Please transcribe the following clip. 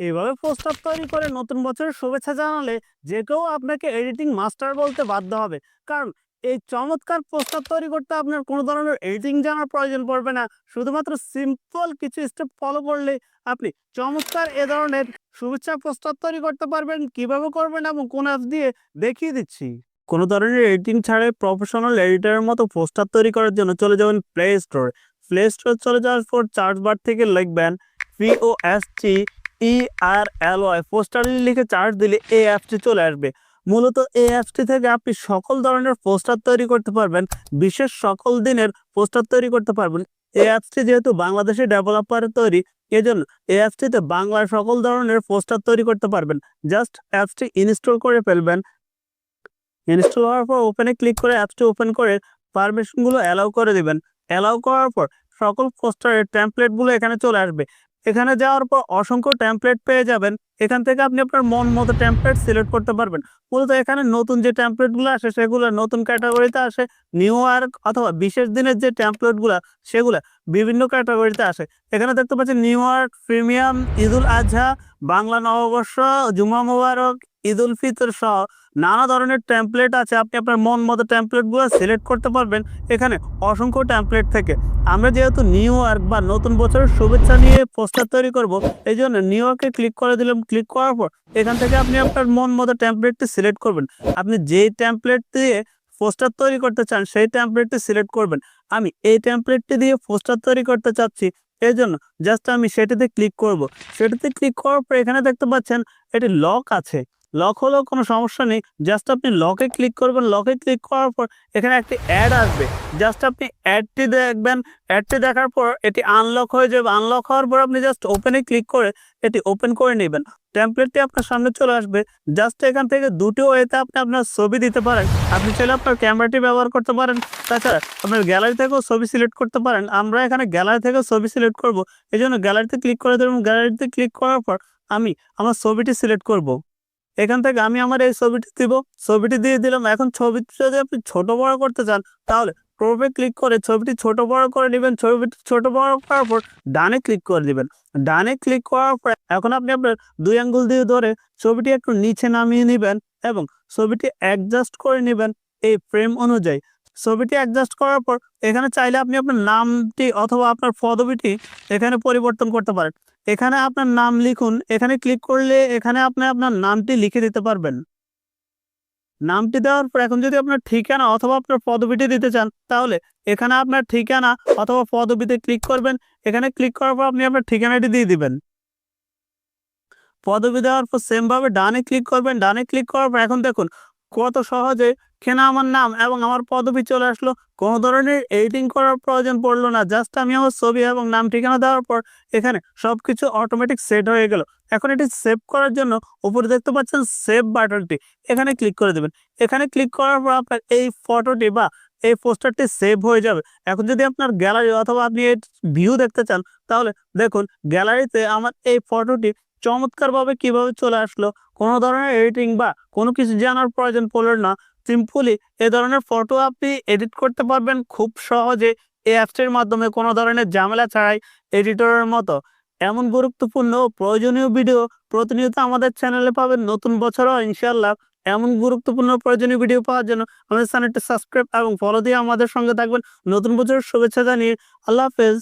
এভাবে প্রস্তাব তৈরি করে নতুন বছরের শুভেচ্ছা জানালে যে কেউ আপনাকে এডিটিং মাস্টার বলতে বাধ্য হবে। কারণ এই চমৎকার প্রস্তাব তৈরি করতে আপনার কোনো ধরনের এডিটিং জানার প্রয়োজন পড়বে না। শুধুমাত্র সিম্পল কিছু স্টেপ ফলো করলে আপনি চমৎকার এ ধরনের শুভেচ্ছা প্রস্তাব তৈরি করতে পারবেন, কীভাবে করবেন এবং কোন অ্যাপ দিয়ে দেখিয়ে দিচ্ছি। কোনো ধরনের এডিটিং ছাড়াই প্রফেশনাল এডিটরের মতো পোস্টার তৈরি করার জন্য চলে যাবেন প্লে স্টোরে প্লে স্টোরে চলে যাওয়ার পর চার্জ বার থেকে লিখবেন P O S T E R L Y poster লিখে চার্জ দিলে এই অ্যাপটি চলে আসবে। মূলত এই অ্যাপটি থেকে আপনি সকল ধরনের পোস্টার তৈরি করতে পারবেন, বিশেষ সকল দিনের পোস্টার তৈরি করতে পারবেন। এই অ্যাপসটি যেহেতু বাংলাদেশের ডেভেলপারের তৈরি, এজন্য এই অ্যাপসটিতে বাংলার সকল ধরনের পোস্টার তৈরি করতে পারবেন। জাস্ট অ্যাপসটি ইনস্টল করে ফেলবেন। ইনস্টল হওয়ার পর ওপেনে ক্লিক করে অ্যাপসটি ওপেন করে পারমিশনগুলো অ্যালাউ করে দিবেন। অ্যালাউ করার পর সকল পোস্টারের টেমপ্লেটগুলো এখানে চলে আসবে। এখানে যাওয়ার পর অসংখ্য ট্যাম্পলেট পেয়ে যাবেন। এখান থেকে আপনি আপনার মন মতো ট্যাম্পলেট সিলেক্ট করতে পারবেন। মূলত এখানে নতুন যে টেমপ্লেটগুলো আসে, সেগুলো নতুন ক্যাটাগরিতে আসে। নিউ ইয়ার্ক অথবা বিশেষ দিনের যে টেমপ্লেটগুলো সেগুলো বিভিন্ন ক্যাটাগরিতে আসে। এখানে দেখতে পাচ্ছেন New York premium Eidul Azha, Bangla নববর্ষ জুমা মুবারক ঈদ উল ফিতর সহ নানা ধরনের টেমপ্লেট আছে। আপনি আপনার মন মতো টেমপ্লেটগুলো সিলেক্ট করতে পারবেন এখানে অসংখ্য টেমপ্লেট থেকে। আমরা যেহেতু নিউ ইয়র্ক বা নতুন বছরের শুভেচ্ছা নিয়ে পোস্টার তৈরি করব, এই জন্য নিউ ইয়র্কে ক্লিক করে দিলাম। ক্লিক করার পর এখান থেকে আপনি আপনার মন মতো টেমপ্লেটটি সিলেক্ট করবেন। আপনি যেই টেমপ্লেট দিয়ে পোস্টার তৈরি করতে চান, সেই টেমপ্লেটটি সিলেক্ট করবেন। আমি এই টেমপ্লেটটি দিয়ে পোস্টার তৈরি করতে চাচ্ছি, এই জন্য জাস্ট আমি সেটিতে ক্লিক করব। সেটিতে ক্লিক করার পর এখানে দেখতে পাচ্ছেন, এটি লক আছে। লক হলেও কোনো সমস্যা নেই। জাস্ট আপনি লকে ক্লিক করবেন। লকে ক্লিক করার পর এখানে একটি অ্যাড আসবে। জাস্ট আপনি অ্যাডটি দেখবেন। অ্যাডটি দেখার পর এটি আনলক হয়ে যাবে। আনলক হওয়ার পর আপনি জাস্ট ওপেনে ক্লিক করে এটি ওপেন করে নেবেন। টেমপ্লেটটি আপনার সামনে চলে আসবে। জাস্ট এখান থেকে দুটো ওয়েতে আপনি আপনার ছবি দিতে পারেন। আপনি চাইলে আপনার ক্যামেরাটি ব্যবহার করতে পারেন। তাছাড়া আপনার গ্যালারি থেকেও ছবি সিলেক্ট করতে পারেন। আমরা এখানে গ্যালারি থেকেও ছবি সিলেক্ট করব। এই জন্য গ্যালারিতে ক্লিক করে দেবেন। গ্যালারিতে ক্লিক করার পর আমি আমার ছবিটি সিলেক্ট করব। এখান থেকে আমি আমার এই ছবিটি দিব, ছবিটি দিয়ে দিলাম। এখন ছবিটি যদি আপনি ছোট বড় করতে চান, তাহলে প্রোপে ক্লিক করে ছবিটি ছোট বড় করে নেবেন। ছবিটি ছোট বড় করার পর ডানে ক্লিক করে দিবেন। ডানে ক্লিক করার পর এখন আপনি আপনার দুই আঙ্গুল দিয়ে ধরে ছবিটি একটু নিচে নামিয়ে নেবেন এবং ছবিটি অ্যাডজাস্ট করে নেবেন এই ফ্রেম অনুযায়ী। ছবিটি অ্যাডজাস্ট করার পর এখানে চাইলে আপনি আপনার নামটি অথবা আপনার পদবিটি এখানে পরিবর্তন করতে পারেন। এখানে আপনার নাম লিখুন, এখানে ক্লিক করলে এখানে আপনি আপনার নামটি লিখে দিতে পারবেন। নামটি দেওয়ার পর এখন যদি আপনার ঠিকানা অথবা আপনার পদবিটি দিতে চান, তাহলে এখানে আপনার ঠিকানা অথবা পদবিতে ক্লিক করবেন। এখানে ক্লিক করার পর আপনি আপনার ঠিকানাটি দিয়ে দিবেন। পদবি দেওয়ার পর সেমভাবে ডানে ক্লিক করবেন। ডানে ক্লিক করার পর এখন দেখুন কত সহজে কেনা আমার নাম এবং আমার পদবি চলে আসলো? কোনো ধরনের এডিটিং করার প্রয়োজন পড়ল না। জাস্ট আমি আমার ছবি এবং নাম ঠিকানা দেওয়ার পর এখানে সব কিছু অটোমেটিক সেট হয়ে গেল। এখন এটি সেভ করার জন্য উপরে দেখতে পাচ্ছেন সেভ বাটনটি এখানে ক্লিক করে দেবেন। এখানে ক্লিক করার পর আপনার এই ফটোটি বা এই পোস্টারটি সেভ হয়ে যাবে। এখন যদি আপনার গ্যালারি অথবা আপনি এর ভিউ দেখতে চান, তাহলে দেখুন গ্যালারিতে আমার এই ফটোটি চমৎকারভাবে কীভাবে চলে আসলো। কোনো ধরনের এডিটিং বা কোনো কিছু জানার প্রয়োজন পড়ল না সিম্পলি এ ধরনের ফটো আপনি এডিট করতে পারবেন। খুব সহজে এই অ্যাপসটির মাধ্যমে কোনো ধরনের ঝামেলা ছাড়াই এডিটরের মতো এমন গুরুত্বপূর্ণ প্রয়োজনীয় ভিডিও প্রতিনিয়ত আমাদের চ্যানেলে পাবেন। নতুন বছরও ইনশাল্লাহ এমন গুরুত্বপূর্ণ প্রয়োজনীয় ভিডিও পাওয়ার জন্য আমাদের চ্যানেলটি সাবস্ক্রাইব এবং ফলো দিয়ে আমাদের সঙ্গে থাকবেন। নতুন বছরের শুভেচ্ছা জানিয়ে আল্লাহ হাফেজ।